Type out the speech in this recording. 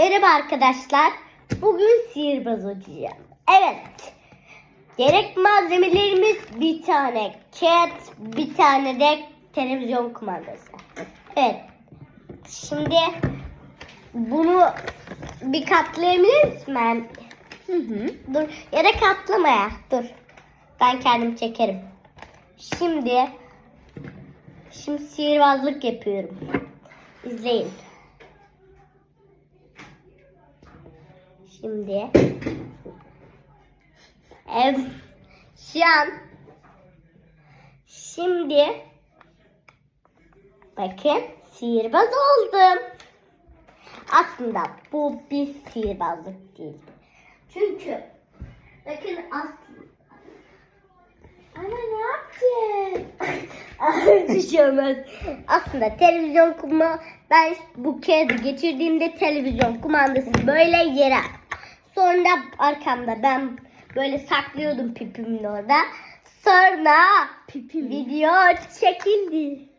Merhaba arkadaşlar. Bugün sihirbaz olacağım. Evet. Gerek malzemelerimiz bir tane kağıt, bir tane de televizyon kumandası. Evet. Şimdi bunu bir katlayabilir misin ben? Hı hı. Dur. Ya da katlamaya. Dur. Ben kendim çekerim. Şimdi şimdi sihirbazlık yapıyorum. İzleyin. Şimdi Evet. Şu an Şimdi Bakın sihirbaz oldum. Aslında bu bir sihirbazlık değildi. Çünkü bakın aslında Ana ne yaptın? bir şey. Aslında televizyon kuma ben bu kağıdı geçirdiğimde televizyon kumandası böyle yere. Sonra arkamda ben böyle saklıyordum pipimin orada. Sonra pipim video çekildi.